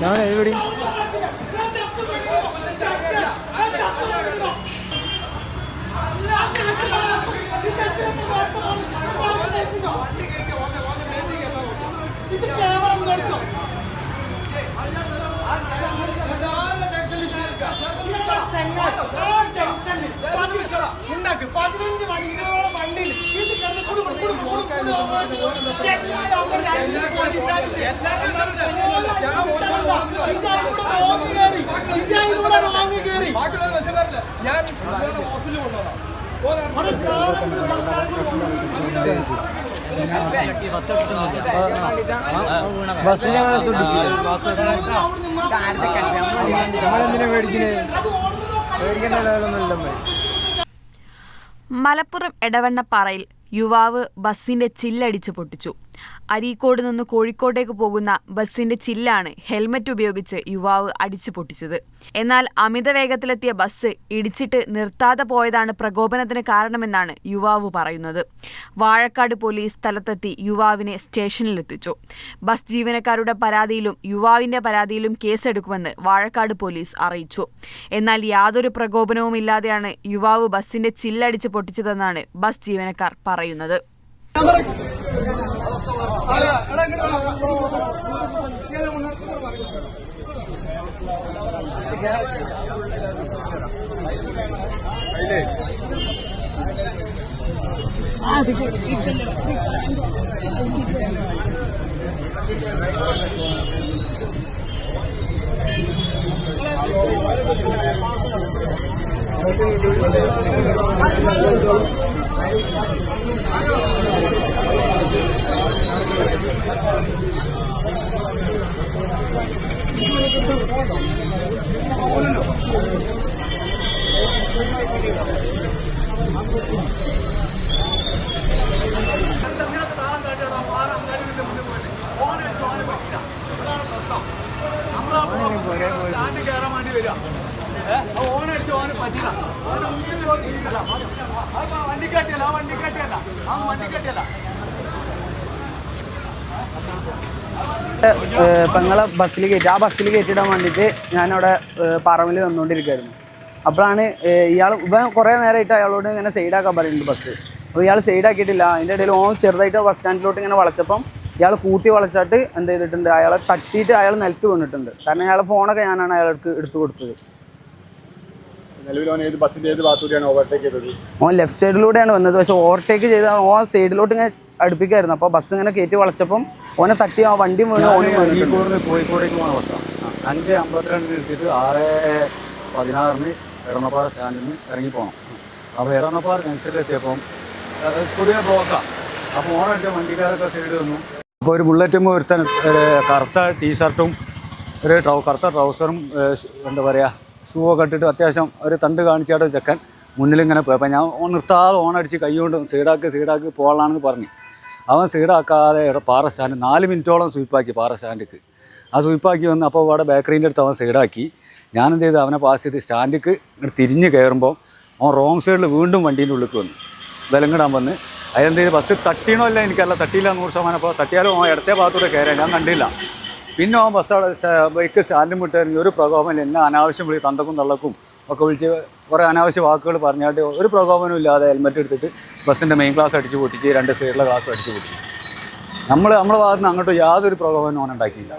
ഞാൻ എവിടെ പതിനഞ്ച് മണി ഇരുപത് വണ്ടി ഇത് കിടന്ന് കുടുംബം ചെങ്ങായി അവിടെ രണ്ട് പോലീസുകാരില്ലേ? വിജയിലൂടെ റോങ് കയറി വിജയിലൂടെ റോങ് കയറി ഞാൻ ഹോസ്പിറ്റലിൽ മേടിക്കണേ മേടിക്കേണ്ട മലപ്പുറം എടവണ്ണപ്പാറയിൽ യുവാവ് ബസ്സിന്റെ ചില്ലടിച്ച് പൊട്ടിച്ചു. അരീക്കോട് നിന്ന് കോഴിക്കോട്ടേക്ക് പോകുന്ന ബസ്സിന്റെ ചില്ലാണ് ഹെൽമറ്റ് ഉപയോഗിച്ച് യുവാവ് അടിച്ചു പൊട്ടിച്ചത്. എന്നാൽ അമിത വേഗത്തിലെത്തിയ ബസ് ഇടിച്ചിട്ട് നിർത്താതെ പോയതാണ് പ്രകോപനത്തിന് കാരണമെന്നാണ് യുവാവ് പറയുന്നത്. വാഴക്കാട് പോലീസ് സ്ഥലത്തെത്തി യുവാവിനെ സ്റ്റേഷനിലെത്തിച്ചു. ബസ് ജീവനക്കാരുടെ പരാതിയിലും യുവാവിന്റെ പരാതിയിലും കേസെടുക്കുമെന്ന് വാഴക്കാട് പോലീസ് അറിയിച്ചു. എന്നാൽ യാതൊരു പ്രകോപനവുമില്ലാതെയാണ് യുവാവ് ബസ്സിന്റെ ചില്ലടിച്ച് പൊട്ടിച്ചതെന്നാണ് ബസ് ജീവനക്കാർ പറയുന്നത്. സ്റ്റാൻഡ് കയറാൻ ആ പെങ്ങളെ ബസ്സിൽ കയറ്റി ആ ബസ്സിൽ കയറ്റിയിടാൻ വേണ്ടിയിട്ട് ഞാനവിടെ പറമ്പിൽ വന്നുകൊണ്ടിരിക്കുകയായിരുന്നു അപ്പോഴാണ് ഇയാൾ ഇവൻ കുറേ നേരമായിട്ട് അയാളോട് ഇങ്ങനെ സൈഡാക്കാൻ പറയുന്നുണ്ട് ബസ് അപ്പോൾ ഇയാൾ സൈഡാക്കിയിട്ടില്ല അതിന്റെ ഇടയിൽ ഓൻ ചെറുതായിട്ട് ബസ് സ്റ്റാൻഡിലോട്ട് ഇങ്ങനെ വളച്ചപ്പം ഇയാൾ കൂട്ടി വളച്ചിട്ട് എന്ത് ചെയ്തിട്ടുണ്ട്? അയാളെ തട്ടിയിട്ട് അയാൾ നിലത്ത് വീണിട്ടുണ്ട്. കാരണം അയാളെ ഫോണൊക്കെ ഞാനാണ് അയാൾക്ക് എടുത്തു കൊടുത്തത്. ഓൻ ലെഫ്റ്റ് സൈഡിലൂടെയാണ് വന്നത്. പക്ഷെ ഓവർടേക്ക് ചെയ്ത ഓൻ സൈഡിലോട്ട് ഇങ്ങനെ അടുപ്പിക്കായിരുന്നു. അപ്പോൾ ബസ് ഇങ്ങനെ കയറ്റി വളച്ചപ്പം ഓനെ തട്ടി ആ വണ്ടി വീണ് ഓന് കോഴിക്കോട് കോഴിക്കോടേക്ക് പോകണം ബസ്സാണ് അഞ്ച് അമ്പത്തിരണ്ടിന് എത്തിയിട്ട് ആറ് പതിനാറിന് എടണപ്പാറ സ്റ്റാൻഡിൽ നിന്ന് ഇറങ്ങി പോകണം അപ്പോൾ എടണപ്പാറ ജംഗ്ഷനിലെത്തിയപ്പം പുതിയ ബ്ലോക്കാണ് അപ്പോൾ ഓണടിച്ച വണ്ടിക്കാരൊക്കെ സൈഡ് വന്നു. അപ്പോൾ ഒരു ബുള്ളറ്റും ഒരുത്തൻ കറുത്ത ടീഷർട്ടും ഒരു ട്രൗ കറുത്ത ട്രൗസറും എന്താ പറയുക ഷൂ ഒക്കെ ഇട്ടിട്ട് അത്യാവശ്യം ഒരു തണ്ട് കാണിച്ചായിട്ട് ചെക്കൻ മുന്നിലിങ്ങനെ പോയി അപ്പോൾ ഞാൻ നിർത്താതെ ഓണടിച്ച് കൈ കൊണ്ട് സൈഡാക്കി സൈഡാക്കി പോകാനാണെന്ന് പറഞ്ഞു. അവൻ സൈഡാക്കാതെ പാറ സ്റ്റാൻഡ് നാല് മിനിറ്റോളം സ്വീപ്പാക്കി പാറ സ്റ്റാൻഡിക്ക്. ആ സ്വീപ്പാക്കി വന്ന് അപ്പോൾ അവിടെ ബേക്കറീന്റെ അടുത്ത് അവൻ സൈഡാക്കി. ഞാനെന്ത് ചെയ്ത് അവനെ പാസ് ചെയ്ത് സ്റ്റാൻഡിക്ക് ഇങ്ങോട്ട് തിരിഞ്ഞ് കയറുമ്പോൾ അവൻ റോങ് സൈഡിൽ വീണ്ടും വണ്ടീന്റെ ഉള്ളിൽ വന്നു. വിലങ്ങിടാൻ വന്ന്. അതെന്ത് ചെയ്ത് ബസ് തട്ടീണോ അല്ല എനിക്കല്ല തട്ടിയില്ല നൂറ് ശതമാനം. അപ്പോൾ തട്ടിയാലും അവൻ ഇടത്തെ ഭാഗത്തൂടെ കയറാൻ ഞാൻ കണ്ടില്ല. പിന്നെ അവൻ ബസ് അവിടെ ബൈക്ക് സ്റ്റാൻഡിൽ വിട്ടായിരുന്നു ഒരു പ്രകോപനം എന്നെ അനാവശ്യം വിളി തന്തക്കും തള്ളക്കും ഒക്കെ വിളിച്ച് കുറേ അനാവശ്യ വാക്കുകൾ പറഞ്ഞാട്ട് ഒരു പ്രകോപനവും ഇല്ലാതെ ഹെൽമെറ്റ് എടുത്തിട്ട് ബസ്സിന്റെ മെയിൻ ക്ലാസ് അടിച്ച് പൊട്ടിച്ച് രണ്ട് സൈഡിലെ ക്ലാസ് അടിച്ച് പൊട്ടിച്ച്. നമ്മൾ നമ്മുടെ ഭാഗത്ത് നിന്ന് അങ്ങോട്ട് യാതൊരു പ്രകോപനവും ഉണ്ടാക്കിയില്ല.